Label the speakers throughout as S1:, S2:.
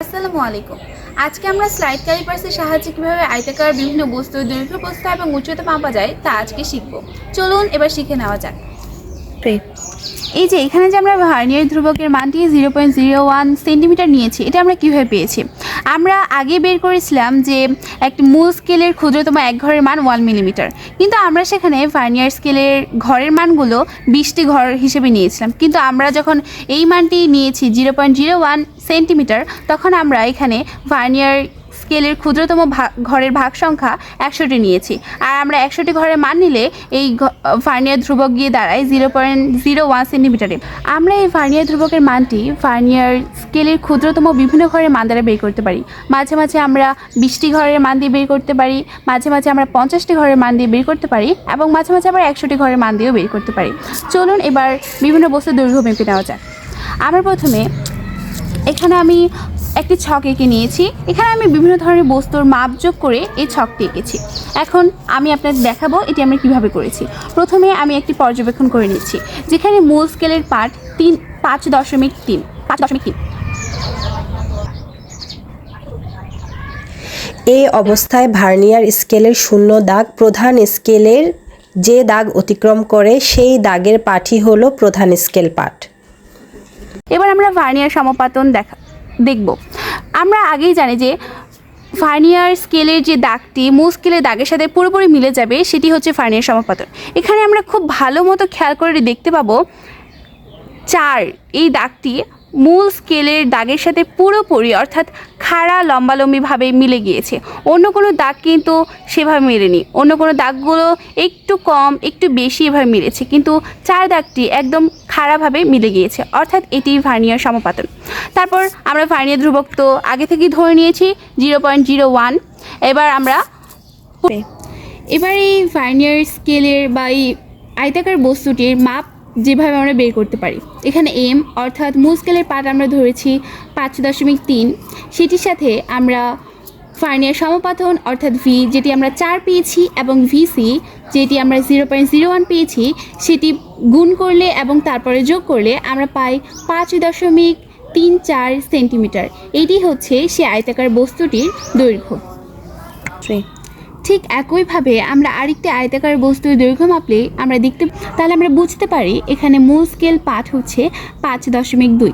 S1: আসসালামু আলাইকুম। আজকে আমরা স্লাইড ক্যালিপার্সের সাহায্যে কীভাবে আয়তাকার বিভিন্ন বস্তুর দৈর্ঘ্য, প্রস্থ এবং উচ্চতা মাপা যায় তা আজকে শিখব। চলুন এবার শিখে নেওয়া যাক। এই যে এখানে যে আমরা ভার্নিয়ার ধ্রুবকের মানটি zero point zero one centimetre নিয়েছি, এটা আমরা কীভাবে পেয়েছি? আমরা আগে বের করেছিলাম যে একটি মূল স্কেলের ক্ষুদ্রতম এক ঘরের মান ওয়ান মিলিমিটার কিন্তু আমরা সেখানে ভার্নিয়ার স্কেলের ঘরের মানগুলো বিশটি ঘর হিসেবে নিয়েছিলাম। কিন্তু আমরা যখন এই মানটি নিয়েছি zero point zero one centimetre তখন আমরা এখানে ভার্নিয়ার স্কেলের ক্ষুদ্রতম ঘরের ভাগ সংখ্যা একশোটি নিয়েছি। আর আমরা একশোটি ঘরের মান নিলে এই ভার্নিয়ার ধ্রুবক গিয়ে দাঁড়ায় জিরো পয়েন্ট জিরো ওয়ান সেন্টিমিটারে। আমরা এই ভার্নিয়ার ধ্রুবকের মানটি ভার্নিয়ার স্কেলের ক্ষুদ্রতম বিভিন্ন ঘরের মান দ্বারা বের করতে পারি। মাঝে মাঝে আমরা বিশটি ঘরের মান দিয়ে বের করতে পারি, মাঝে মাঝে আমরা পঞ্চাশটি ঘরের মান দিয়ে বের করতে পারি এবং মাঝে মাঝে আবার একশোটি ঘরের মান দিয়েও বের করতে পারি। চলুন এবার বিভিন্ন বস্তুর দৈর্ঘ্য মেপে নেওয়া যাক। আমরা প্রথমে এখানে আমি একটি ছক এঁকে নিয়েছি। এখানে আমি বিভিন্ন ধরনের বস্তুর মাপ যোগ করে এই ছকটি এঁকেছি। এখন আমি আপনাদের দেখাবো এটি আমরা কীভাবে করেছি। প্রথমে আমি একটি পর্যবেক্ষণ করে নিচ্ছি যেখানে মূল স্কেলের পার্ট তিন পাঁচ দশমিক তিন পাঁচ দশমিক তিন।
S2: এই অবস্থায় ভার্নিয়ার স্কেলের শূন্য দাগ প্রধান স্কেলের যে দাগ অতিক্রম করে সেই দাগের পাঠই হলো প্রধান স্কেল পাঠ।
S1: এবার আমরা ভার্নিয়ার সমাপাতন দেখা দেখব। আমরা আগেই জানি যে ফার্নিয়ার স্কেলের যে দাগটি, মূল স্কেলের দাগের সাথে পুরোপুরি মিলে যাবে, সেটি হচ্ছে ফার্নিয়ার সমাপাতন। এখানে আমরা খুব ভালো মতো খেয়াল করে দেখতে পাবো, চার, এই দাগটি মূল স্কেলের দাগের সাথে পুরোপুরি, অর্থাৎ খাড়া লম্বালম্বিভাবে মিলে গিয়েছে। অন্য কোনো দাগ কিন্তু সেভাবে মেলেনি। অন্য কোনো দাগগুলো একটু কম, একটু বেশি এভাবে মিলেছে, কিন্তু চার দাগটি একদম খাড়াভাবে মিলে গিয়েছে, অর্থাৎ এটি ভার্নিয়ার সমাপাতন। তারপর আমরা ভার্নিয়ার ধ্রুবক তো আগে থেকেই ধরে নিয়েছি, জিরো পয়েন্ট জিরো ওয়ান। এবার আমরা এবার এই ভার্নিয়ার স্কেলের বা এই আয়তাকার বস্তুটির মাপ যেভাবে আমরা বের করতে পারি। এখানে এম অর্থাৎ মূল স্কেলের পাট আমরা ধরেছি পাঁচ দশমিক তিন। সেটির সাথে আমরা ফার্নিয়ার সমাপাতন অর্থাৎ ভি, যেটি আমরা চার পেয়েছি, এবং ভিসি, যেটি আমরা জিরো পয়েন্ট জিরো ওয়ান পেয়েছি, সেটি গুণ করলে এবং তারপরে যোগ করলে আমরা পাই পাঁচ দশমিক তিন চার সেন্টিমিটার। এটি হচ্ছে সে আয়তাকার বস্তুটির দৈর্ঘ্য। ঠিক একইভাবে আমরা আরেকটি আয়তাকার বস্তুর দৈর্ঘ্য মাপলে আমরা দেখতে তাহলে আমরা বুঝতে পারি এখানে মূল স্কেল পাঠ হচ্ছে পাঁচ দশমিক দুই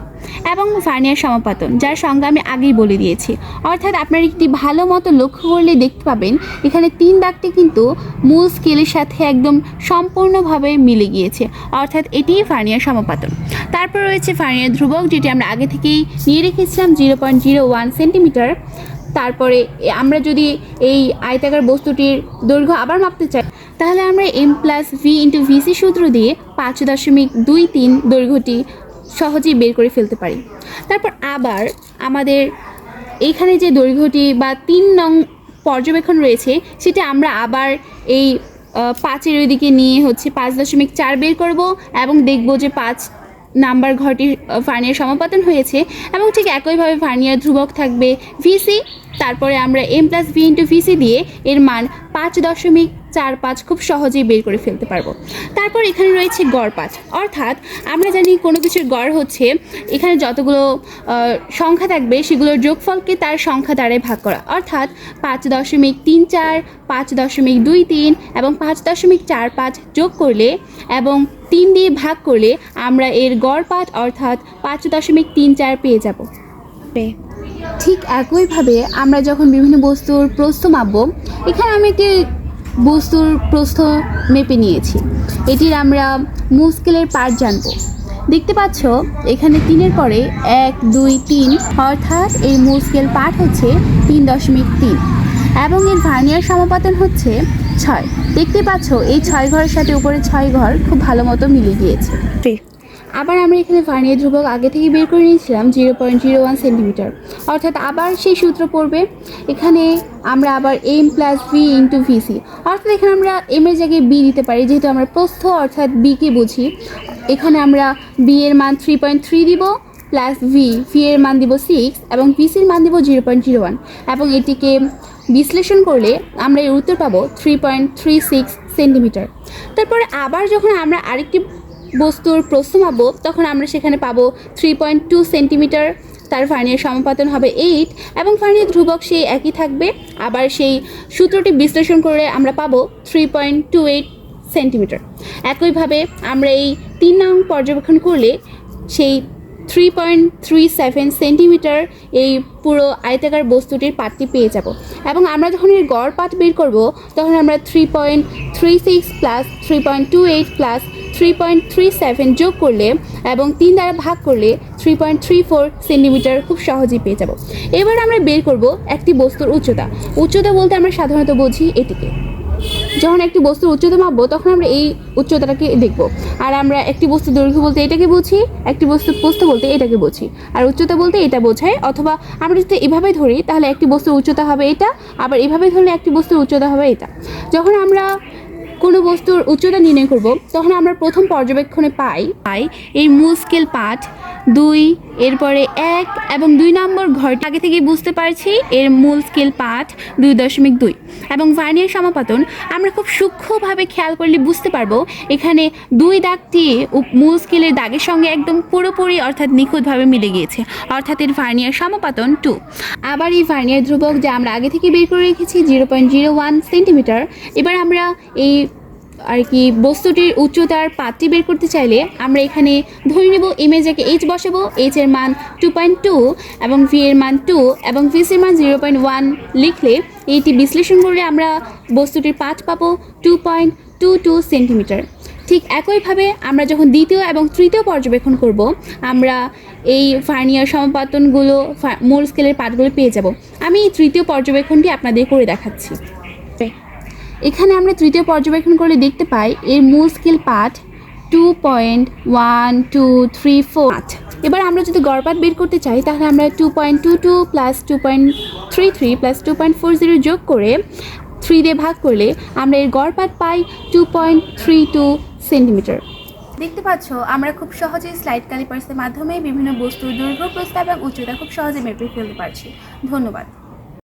S1: এবং ভার্নিয়ার সমাপাতন, যার সংজ্ঞা আমি আগেই বলে দিয়েছি। অর্থাৎ আপনার একটি ভালো মতো লক্ষ্য করলে দেখতে পাবেন এখানে তিন দাগটি কিন্তু মূল স্কেলের সাথে একদম সম্পূর্ণভাবে মিলে গিয়েছে। অর্থাৎ এটিই ভার্নিয়ার সমাপাতন। তারপর রয়েছে ভার্নিয়ার ধ্রুবক, যেটি আমরা আগে থেকেই নিয়ে রেখেছিলাম, zero point zero one centimetre. তারপরে আমরা যদি এই আয়তাকার বস্তুটির দৈর্ঘ্য আবার মাপতে চাই, তাহলে আমরা M plus V into VC সূত্র দিয়ে পাঁচ দশমিক দুই তিন দৈর্ঘ্যটি সহজেই বের করে ফেলতে পারি। তারপর আবার আমাদের এইখানে যে দৈর্ঘ্যটি বা তিন নং পর্যবেক্ষণ রয়েছে, সেটা আমরা আবার এই পাঁচের ওইদিকে নিয়ে হচ্ছে পাঁচ দশমিক চার বের করব এবং দেখব যে পাঁচ নাম্বার ঘরটির ফার্নিয়ার সমাপাতন হয়েছে এবং ঠিক একইভাবে ফার্নিয়ার ধ্রুবক থাকবে ভিসি তারপরে আমরা M plus V into VC দিয়ে এর মান পাঁচ দশমিক চার পাঁচ খুব সহজেই বের করে ফেলতে পারব। তারপর এখানে রয়েছে গড় পাঁচ। অর্থাৎ আমরা জানি কোনো কিছুর গড় হচ্ছে এখানে যতগুলো সংখ্যা থাকবে সেগুলোর যোগফলকে তার সংখ্যা দ্বারাই ভাগ করা। অর্থাৎ পাঁচ দশমিক তিন চার, পাঁচ দশমিক দুই তিন এবং পাঁচ দশমিক চার পাঁচ যোগ করলে এবং তিন দিয়ে ভাগ করলে আমরা এর গড় পাঠ অর্থাৎ পাঁচ দশমিক তিন চার পেয়ে যাব। ঠিক একইভাবে আমরা যখন বিভিন্ন বস্তুর প্রস্থ মাপব, এখানে আমি একটি বস্তুর প্রস্থ মেপে নিয়েছি। এটির আমরা মুস্কেলের পার্ট জানব। দেখতে পাচ্ছ, এখানে তিনের পরে এক, দুই, তিন, অর্থাৎ এই মুস্কেল পার্ট হচ্ছে তিন দশমিক তিন এবং এর ভার্নিয়ার সমাপাতন হচ্ছে ছয়। দেখতে পাচ্ছ, এই ছয় ঘরের সাথে উপরে ছয় ঘর খুব ভালো মতো মিলে গিয়েছে। আবার আমরা এখানে ভার্নিয়ার ধ্রুবক আগে থেকে বের করে নিয়েছিলাম zero point zero one centimetre অর্থাৎ আবার সেই সূত্র পড়বে। এখানে আমরা আবার M plus V into VC অর্থাৎ এখানে আমরা এম এর জায়গায় বি দিতে পারি, যেহেতু আমরা প্রস্থ অর্থাৎ বিকে বুঝি। এখানে আমরা বি এর মান থ্রি পয়েন্ট থ্রি দিব প্লাস ভি ভি এর মান দিব সিক্স এবং ভিসির মান দিব জিরো পয়েন্ট জিরো ওয়ান এবং এটিকে বিশ্লেষণ করলে আমরা এর উত্তর পাবো three point three six centimetre তারপরে আবার যখন আমরা আরেকটি বস্তুর প্রস্থ মাপবো, তখন আমরা সেখানে পাবো থ্রি পয়েন্ট টু সেন্টিমিটার তার ফার্নিয়ার সমাপাতন হবে এইট এবং ফার্নিয়ার ধ্রুবক সেই একই থাকবে। আবার সেই সূত্রটি বিশ্লেষণ করে আমরা পাবো three point two eight centimetre একইভাবে আমরা এই তিন নং পর্যবেক্ষণ করলে সেই three point three seven centimetre এই পুরো আয়তাকার বস্তুটির পাতটি পেয়ে যাব। এবং আমরা যখন এর গড় পাত বের করব, তখন আমরা three point three six plus three point two eight plus three point three seven যোগ করলে এবং তিন দ্বারা ভাগ করলে three point three four centimetre খুব সহজেই পেয়ে যাব। এবার আমরা বের করব একটি বস্তুর উচ্চতা। উচ্চতা বলতে আমরা সাধারণত বুঝি এটিকে। যখন একটি বস্তুর উচ্চতা মাপবো, তখন আমরা এই উচ্চতাটাকে দেখব। আর আমরা একটি বস্তু দৈর্ঘ্য বলতে এটাকে বুঝি, একটি বস্তু প্রস্থ বলতে এটাকে বুঝি। আর উচ্চতা বলতে এটা বোঝায়, অথবা আমরা যদি এভাবে ধরি, তাহলে একটি বস্তুর উচ্চতা হবে এটা, আবার এভাবে ধরলে একটি বস্তুর উচ্চতা হবে এটা। যখন আমরা কোনো বস্তুর উচ্চতা নির্ণয় করব, তখন আমরা প্রথম পর্যবেক্ষণে পাই পাই এর মূল স্কেল পাঠ দুই, এরপরে এক এবং দুই নম্বর ঘরটি আগে থেকেই বুঝতে পারছি এর মূল স্কেল পাঠ দুই দশমিক দুই। এবং ভার্নিয়ার সমাপাতন আমরা খুব সূক্ষ্মভাবে খেয়াল করলে বুঝতে পারব এখানে দুই দাগটি মূল স্কেলের দাগের সঙ্গে একদম পুরোপুরি অর্থাৎ নিখুঁতভাবে মিলে গিয়েছে, অর্থাৎ এর ভার্নিয়ার সমাপাতন টু। আবার এই ভার্নিয়ার ধ্রুবক যা আমরা আগে থেকে বের করে রেখেছি, zero point zero one centimetre, এবার আমরা এই আর কি, বস্তুটির উচ্চতার পাতটি বের করতে চাইলে আমরা এখানে ধরে নেব ইমেজেকে এইচ বসাবো এইচ এর মান টু পয়েন্ট টু এবং ভি এর মান টু এবং ভিস এর মান জিরো পয়েন্ট ওয়ান লিখলে এইটি বিশ্লেষণ করলে আমরা বস্তুটির পাত পাবো two point two two centimetre ঠিক একইভাবে আমরা যখন দ্বিতীয় এবং তৃতীয় পর্যবেক্ষণ করব, আমরা এই ফার্নিয়ার সমাপাতনগুলো মূল স্কেলের পাতগুলো পেয়ে যাব। আমি এই তৃতীয় পর্যবেক্ষণটি আপনাদের করে দেখাচ্ছি। এখানে আমরা তৃতীয় পর্যবেক্ষণ করলে দেখতে পাই এর মূল স্কেল পাঠ two point one two three four এবার আমরা যদি গড়পাত বের করতে চাই, তাহলে আমরা two point two two plus two point three three plus two point four zero যোগ করে থ্রি দিয়ে ভাগ করলে আমরা এর গড়পাত পাই two point three two centimetre দেখতে পাচ্ছ, আমরা খুব সহজেই স্লাইড ক্যালিপার্সের মাধ্যমে বিভিন্ন বস্তুর দৈর্ঘ্য, প্রস্তাব এবং উচ্চতা খুব সহজে মেপে ফেলতে পারছি। ধন্যবাদ।